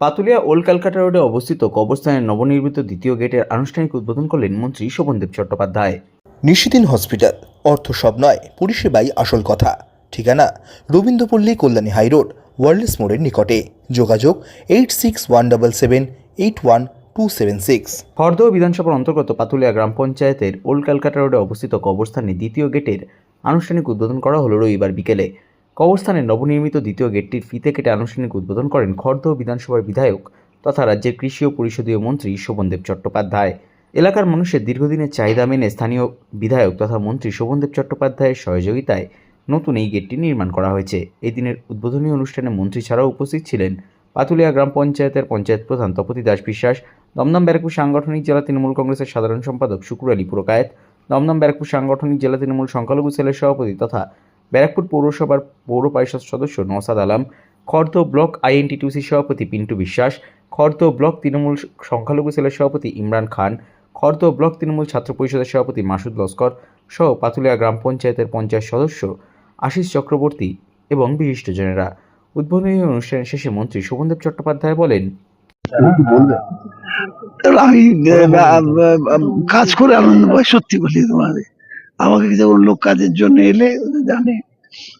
Patulia old Calcutta রোডে অবস্থিত কবরস্থানের নবনির্মিত দ্বিতীয় গেটের আনুষ্ঠানিক উদ্বোধন করলেন মন্ত্রী শোভনদেব চট্টোপাধ্যায়। নিশিদিন হসপিটাল অর্থ সব নয় পরিষেবাই আসল কথা। ঠিকানা রবীন্দ্রপল্লী কল্যাণী হাইরোড ওয়ার্ল্ডস মোড়ের নিকটে। যোগাযোগ eight six one double seven eight one two seven six. Khardah বিধানসভার অন্তর্গত পাতুলিয়া গ্রাম পঞ্চায়েতের ওল্ড ক্যালকাটা রোডে অবস্থিত কবরস্থানে দ্বিতীয় গেটের আনুষ্ঠানিক উদ্বোধন করা হলো রবিবার বিকেলে। কবরস্থানের নবনির্মিত দ্বিতীয় গেটটির ফিতে কেটে আনুষ্ঠানিক উদ্বোধন করেন খড়দহ বিধানসভার বিধায়ক তথা রাজ্যের কৃষি ও পরিষদীয় মন্ত্রী শোভনদেব চট্টোপাধ্যায়। এলাকার মানুষের দীর্ঘদিনের চাহিদা মেনে স্থানীয় বিধায়ক তথা মন্ত্রী শোভনদেব চট্টোপাধ্যায়ের সহযোগিতায় নতুন এই গেটটি নির্মাণ করা হয়েছে। এই দিনের উদ্বোধনী অনুষ্ঠানে মন্ত্রী ছাড়াও উপস্থিত ছিলেন পাতুলিয়া গ্রাম পঞ্চায়েতের পঞ্চায়েত প্রধান তপতি দাস বিশ্বাস, দমদম ব্যারাকপুর সাংগঠনিক জেলা তৃণমূল কংগ্রেসের সাধারণ সম্পাদক শুক্র আলী পুরকায়েত, দমদম ব্যারাকপুর সাংগঠনিক জেলা তৃণমূল সংখ্যালঘু সেলের সভাপতি তথা ব্যারাকপুর পৌরসভার পৌর পরিষদ সদস্য নওসাদ আলম, খর্দ ব্লক আইএনটিটিউসি সভাপতি পিন্টু বিশ্বাস, খর্দ ব্লক তৃণমূল সংখ্যালঘু সেলের সভাপতি ইমরান খান, খর্দ ব্লক তৃণমূল ছাত্র পরিষদের সভাপতি মাসুদ লস্কর সহ পাতুলিয়া গ্রাম পঞ্চায়েতের পঞ্চায়েত সদস্য আশিস চক্রবর্তী এবং বিশিষ্টজনেরা। উদ্বোধনী অনুষ্ঠানের শেষে মন্ত্রী শোভনদেব চট্টোপাধ্যায় বলেন, আমি কাজ করে আনন্দ পাই, সত্যি বলি তোমাদের আমাকে লোক কাজের জন্য এলে জানে।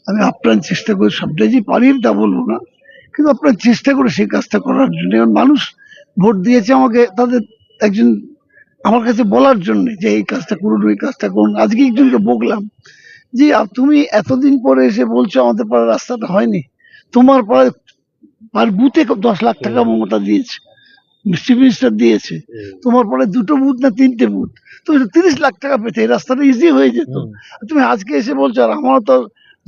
আমি আপ্রাণ চেষ্টা করি সবটাই যে পারি তা বলব না। কিন্তু আপনার চেষ্টা করে সেই কাজটা করার জন্য মানুষ ভোট দিয়েছে আমাকে তাদের একজন আমার কাছে বলার জন্য যে এই কাজটা করুন ওই কাজটা করুন। আজকে একজনকে বকলাম যে তুমি এতদিন পরে এসে বলছো আমাদের পাড়ার রাস্তাটা হয়নি। তোমার পাড়ায় পার বুথে দশ লাখ টাকা মমতা দিয়েছে চিফ মিনিস্টার দিয়েছে। তোমার পরে দুটো বুথ না তিনটে বুথ? তো তিরিশ লাখ টাকা পেতে এই রাস্তাটা ইজি হয়ে যেত। তুমি আজকে এসে বলছো আর আমার তো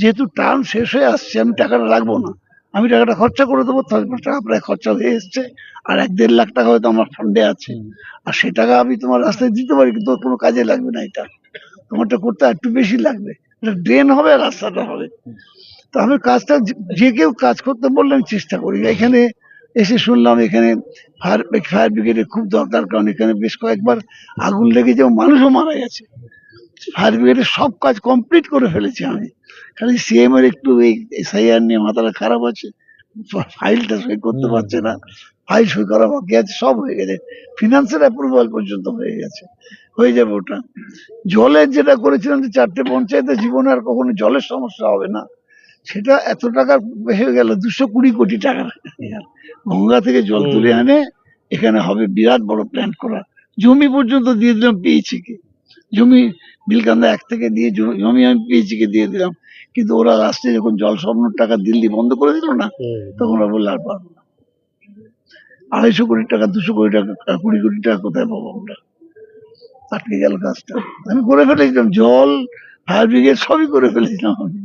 যেহেতু টার্ম শেষ হয়ে আসছে আমি টাকাটা রাখব না। আমি টাকাটা খরচা করে দেবো তার টাকা প্রায় খরচা হয়ে এসছে আর এক দেড় লাখ টাকা হয়তো আমার ফান্ডে আছে। আর সে টাকা আমি তোমার রাস্তায় দিতে পারি কিন্তু কোনো কাজে লাগবে না এটা। তোমারটা করতে একটু বেশি লাগবে। এটা ড্রেন হবে আর রাস্তাটা হবে। তো আমি কাজটা যে- যে কেউ কাজ করতে বললে আমি চেষ্টা করি। এখানে এসে শুনলাম এখানে ফায়ার ফায়ার ব্রিগেডের খুব দরকার কারণ এখানে বেশ কয়েকবার আগুন লেগে যাও মানুষও মারা গেছে। ফায়ার ব্রিগেডের সব কাজ কমপ্লিট করে ফেলেছি আমি। খালি সিএম এর একটু এই এসআইআর নিয়ে মাথাটা খারাপ আছে ফাইলটা সই করতে পারছে না। ফাইল সই করা বাকি আছে সব হয়ে গেছে। ফিনান্সের অ্যাপ্রুভাল পর্যন্ত হয়ে গেছে। হয়ে যাবে ওটা। জলের যেটা করেছিলাম যে চারটে পঞ্চায়েতে জীবনে আর কখনো জলের সমস্যা হবে না। সেটা এত টাকা হয়ে গেল দুশো কুড়ি কোটি টাকা। গঙ্গা থেকে জল তুলে আনে এখানে হবে বিরাট বড় প্ল্যান্ট করা জমি পর্যন্ত দিয়ে দিলাম পেয়েছি কে? জমি বিলকান্দা এক থেকে দিয়ে জমি আমি পেয়েছি কে দিয়ে দিলাম। কিন্তু ওরা লাস্টে যখন জল স্বপ্নর টাকা দিল্লি বন্ধ করে দিল না তখন ওরা বলল আর পারব না। আড়াইশো কোটি টাকা দুশো কোটি টাকা কুড়ি কোটি টাকা কোথায় পাবো আমরা? আটকে গেল কাজটা। আমি করে ফেলেছিলাম জল ফায়ার ব্রিগেড সবই করে ফেলেছিলাম আমি।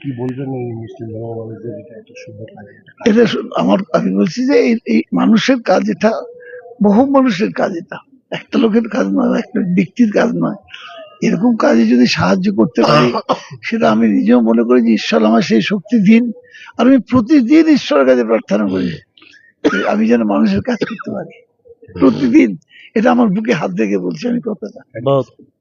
কি বলবেন এই মুসলিম ধর্মাবলম্বীদের এটা একটা শুভ কাজ? এটা আমার আমি বলছি যে এই মানুষের কাজ এটা বহু মানুষের কাজ এটা। একটা লোকের কাজ নয়, একটা ব্যক্তির কাজ নয়। এরকম কাজে যদি সাহায্য করতে পারি, সেটা আমি নিজেও মনে করি যে ঈশ্বর আমার সেই শক্তি দিন। আর আমি প্রতিদিন ঈশ্বরের কাছে প্রার্থনা করি আমি যেন মানুষের কাজ করতে পারি। প্রতিদিন। এটা আমার বুকে হাত দেখে বলছি আমি কথাটা।